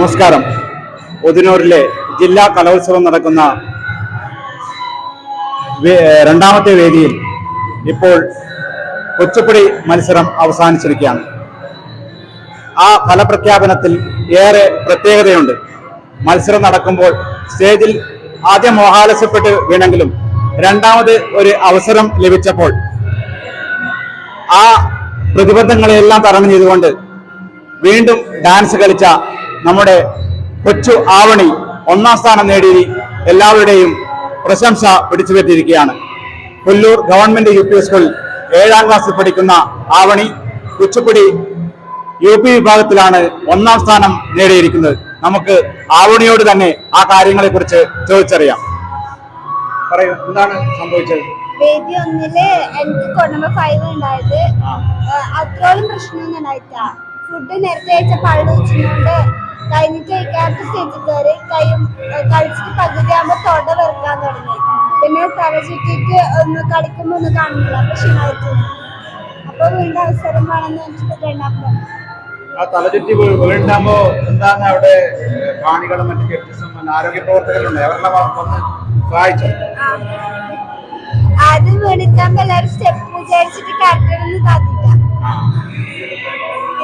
നമസ്കാരം. ഉദിനൂരിലെ ജില്ലാ കലോത്സവം നടക്കുന്ന രണ്ടാമത്തെ വേദിയിൽ ഇപ്പോൾ കൊച്ചുപ്പടി മത്സരം അവസാനിച്ചിരിക്കുകയാണ്. ആ ഫലപ്രഖ്യാപനത്തിൽ ഏറെ പ്രത്യേകതയുണ്ട്. മത്സരം നടക്കുമ്പോൾ സ്റ്റേജിൽ ആദ്യം മോഹാലസ്യപ്പെട്ട് വീണെങ്കിലും രണ്ടാമത് ഒരു അവസരം ലഭിച്ചപ്പോൾ ആ പ്രതിബന്ധങ്ങളെല്ലാം തരണം ചെയ്തുകൊണ്ട് വീണ്ടും ഡാൻസ് കളിച്ച നമ്മുടെ കൊച്ചു ആവണി ഒന്നാം സ്ഥാനം നേടി എല്ലാവരുടെയും പ്രശംസ പിടിച്ചു പറ്റിയിരിക്കുകയാണ് കൊല്ലൂർ ഗവൺമെന്റ് യു പി സ്കൂളിൽ ഏഴാം ക്ലാസ്സിൽ പഠിക്കുന്ന ആവണി കുച്ചുപ്പിടി യു പി വിഭാഗത്തിലാണ് ഒന്നാം സ്ഥാനം നേടിയിരിക്കുന്നത്. നമുക്ക് ആവണിയോട് തന്നെ ആ കാര്യങ്ങളെ കുറിച്ച് ചോദിച്ചറിയാം. പറയൂ എന്താണ് സംഭവിച്ചത്? വേദി ഒന്നിൽ എനിക്ക് ഫൈവ് ഉണ്ടായത്. അത്രോളം പ്രശ്നമൊന്നും ഉണ്ടായിട്ടില്ല. ഫുഡ് നേരത്തെ കഴിച്ച പള്ളി വെച്ചുകൊണ്ട് കഴിഞ്ഞിട്ട് കഴിക്കാത്ത സ്റ്റേജിൽ കയറി കൈയും കളിച്ചിട്ട് പകുതി ആകുമ്പോൾ തൊട വെറുക്കാൻ തുടങ്ങി. പിന്നെ തല ചുറ്റിട്ട് ഒന്ന് കളിക്കുമ്പോൾ ഒന്ന് കാണുന്നില്ല. അപ്പൊ ക്ഷീണമായിട്ട് അപ്പൊ വീണ്ടും അവസരം വേണമെന്ന് വെച്ചിട്ട് രണ്ടാമത് ആ തലചുറ്റി വീ- വീണ്ടാകുമ്പോ എന്താണ് അവിടെ കാണികളും മറ്റു ജഡ്ജസും ആരോഗ്യ പ്രവർത്തകരുണ്ട് അവരെല്ലാം വന്ന് സഹായിച്ചു? ആദ്യം വീണിട്ടാകുമ്പോ എല്ലാവരും സ്റ്റെപ്പ് വിചാരിച്ചിട്ട് കറക്റ്റൊന്നും താത്തില്ല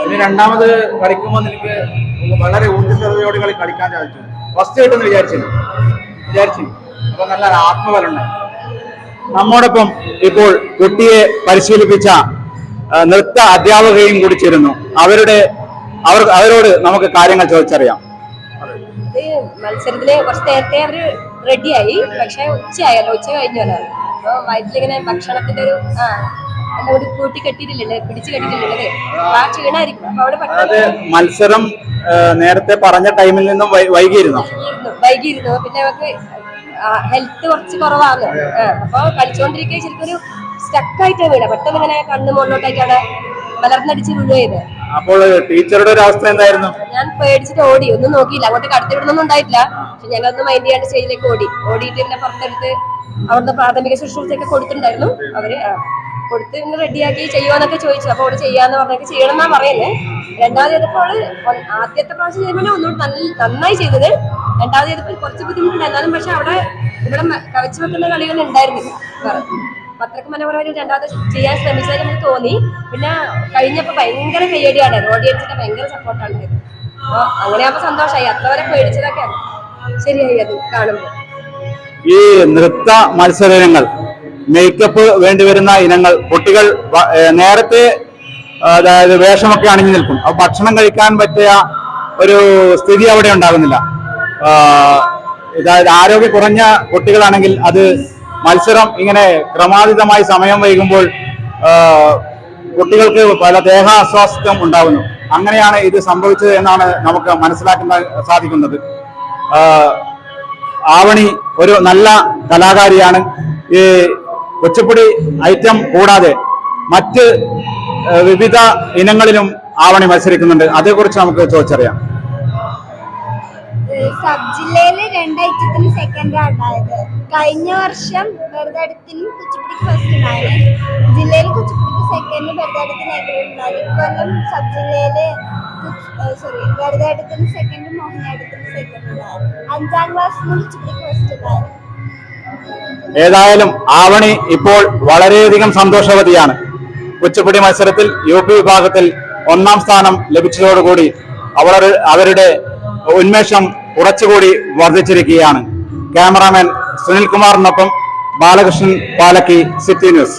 ഇനി രണ്ടാമത് കളിക്കുമ്പോൾ നിനക്ക് വളരെ ഊർജസ്വതയോട് കളി കളിക്കാൻ സാധിച്ചു. ഫസ്റ്റ് കിട്ടുമെന്ന് വിചാരിച്ചില്ല വിചാരിച്ചു. അപ്പൊ നല്ല ആത്മബലം ഉണ്ടായി. നമ്മോടൊപ്പം ഇപ്പോൾ കുട്ടിയെ പരിശീലിപ്പിച്ച നൃത്ത അധ്യാപകയും കൂടി ചേരുന്നു. അവരുടെ അവർ അവരോട് നമുക്ക് കാര്യങ്ങൾ ചോദിച്ചറിയാം. മത്സരത്തിൽ കുറച്ച് നേരത്തെ അവർ റെഡിയായി പക്ഷെ ഉച്ചയായല്ലോ. ഉച്ച കഴിഞ്ഞല്ലോ. അപ്പൊ വയറ്റിലിങ്ങനെ ഭക്ഷണത്തിന്റെ ഒരു ആ കൂടി കൂട്ടി കെട്ടിയിട്ടില്ലല്ലേ? പിടിച്ചു കെട്ടിയിട്ടില്ലത് അപ്പൊ ആ ക്ഷീണായിരിക്കും. അപ്പൊ അവിടെ അതായത് പെട്ടെന്ന് മത്സരം ആ, നേരത്തെ പറഞ്ഞ ടൈമിൽ നിന്നും വൈ- വൈകിയിരുന്നു. ഇരുന്നു വൈകിയിരുന്നു. പിന്നെ അവർക്ക് ഹെൽത്ത് കുറച്ച് കുറവാണ്. ആ, അപ്പൊ കളിച്ചോണ്ടിരിക്കെ ശരിക്കും ഒരു സ്റ്റക്കായിട്ട് വീണ പെട്ടെന്ന് ഇങ്ങനെ കണ്ണ് മുകളിലോട്ടായിട്ട് അവിടെ മലർന്നടിച്ച് വീഴുകയത് അപ്പോൾ ടീച്ചറുടെ ഒരു അവസ്ഥ എന്തായിരുന്നു? ഞാൻ പേടിച്ചിട്ട് ഓടി. ഒന്നും നോക്കിയില്ല. അങ്ങോട്ട് കടത്തി വിടുന്നൊന്നും ഉണ്ടായിട്ടില്ല. പക്ഷെ ഞങ്ങളൊന്നും മൈൻഡ് ചെയ്യാണ്ട് സ്റ്റേജിലേക്ക് ഓടി. ഓടിയിട്ട് എന്നെ പുറത്തെടുത്ത് അവിടുന്ന് പ്രാഥമിക ശുശ്രൂഷയൊക്കെ കൊടുത്തിട്ടുണ്ടായിരുന്നു. അവർ ആ, കൊടുത്ത് ഇന്ന് റെഡിയാക്കി ചെയ്യുവാന്നൊക്കെ ചോദിച്ചു. അപ്പോൾ അവൾ ചെയ്യാന്ന് പറഞ്ഞൊക്കെ ചെയ്യണം എന്നാ പറയുന്നത് രണ്ടാമത് ചെയ്തപ്പോൾ അവൾ ആദ്യത്തെ പ്രാവശ്യം ചെയ്യുമ്പോൾ ഒന്നുകൂടി നല്ല നന്നായി ചെയ്തത്. രണ്ടാമത് ചെയ്തപ്പോൾ കുറച്ച് ബുദ്ധിമുട്ടുണ്ട് എന്നാലും പക്ഷെ അവിടെ ഇവിടെ കവച്ചു വെക്കുന്ന കളികൾ ഉണ്ടായിരുന്നില്ല. അത്രയ്ക്ക് മനോഹരമായിട്ട് രണ്ടാമത് ചെയ്യാൻ ശ്രമിച്ചതായി നമുക്ക് തോന്നി. പിന്നെ കഴിഞ്ഞപ്പോ ഭയങ്കര കയ്യടിയാണ്. ഓഡിയൻസിന്റെ ഭയങ്കര സപ്പോർട്ടാണ് അപ്പൊ അങ്ങനെ ആകുമ്പോ സന്തോഷമായി അത്ര വരെ പേടിച്ചതൊക്കെ ശരിയായി അത് കാണുമ്പോൾ ഈ നൃത്ത മത്സരങ്ങൾ മേക്കപ്പ് വേണ്ടിവരുന്ന ഇനങ്ങൾ കുട്ടികൾ നേരത്തെ അതായത് വേഷമൊക്കെ അണിഞ്ഞു നിൽക്കും. അപ്പൊ ഭക്ഷണം കഴിക്കാൻ പറ്റിയ ഒരു സ്ഥിതി അവിടെ ഉണ്ടാകുന്നില്ല. അതായത് ആരോഗ്യ കുറഞ്ഞ കുട്ടികളാണെങ്കിൽ അത് മത്സരം ഇങ്ങനെ ക്രമാതീതമായി സമയം വൈകുമ്പോൾ കുട്ടികൾക്ക് പല ദേഹാസ്വാസ്ഥ്യം ഉണ്ടാകുന്നു. അങ്ങനെയാണ് ഇത് സംഭവിച്ചത് എന്നാണ് നമുക്ക് മനസ്സിലാക്കാൻ സാധിക്കുന്നത്. ആവണി ഒരു നല്ല കലാകാരിയാണ്. ഈ കുച്ചിപ്പുടി ഐറ്റം കൂടാതെ മറ്റ് വിവിധ ഇനങ്ങളിലും ആവണി മത്സരിക്കുന്നുണ്ട്. അതേക്കുറിച്ച് നമുക്ക് ചോദിച്ചറിയാം. സബ് ജില്ലയിൽ രണ്ടായിരത്തി ഐറ്റത്തിന് സെക്കൻഡ് ഉണ്ടായത് കഴിഞ്ഞ വർഷം വെറുതെടുത്തിനും കുച്ചിപ്പിടിക്ക് ഫസ്റ്റ് ഉണ്ടായത് ജില്ലയിൽ കുച്ചിപ്പിടിക്ക് സെക്കൻഡ് വെറുതെടുത്തിന് ഉണ്ടായത് ഇക്കൊല്ലം സബ് ജില്ലയിൽ സോറി വെറുതെടുത്തിന് സെക്കൻഡ് മോഹിനിയാട്ടത്തിന് സെക്കൻഡ് ഉണ്ടായത് അഞ്ചാം ക്ലാസ് കുച്ചിപ്പിടിക്ക് ഫസ്റ്റ് ഉണ്ടായത് ഏതായാലും ആവണി ഇപ്പോൾ വളരെയധികം സന്തോഷവതിയാണ്. ഉച്ചപ്പിടി മത്സരത്തിൽ യു പി വിഭാഗത്തിൽ ഒന്നാം സ്ഥാനം ലഭിച്ചതോടുകൂടി അവർ അവരുടെ ഉന്മേഷം കുറച്ചുകൂടി വർദ്ധിച്ചിരിക്കുകയാണ്. ക്യാമറാമാൻ സുനിൽകുമാറിനൊപ്പം ബാലകൃഷ്ണൻ പാലക്കി സിറ്റി ന്യൂസ്.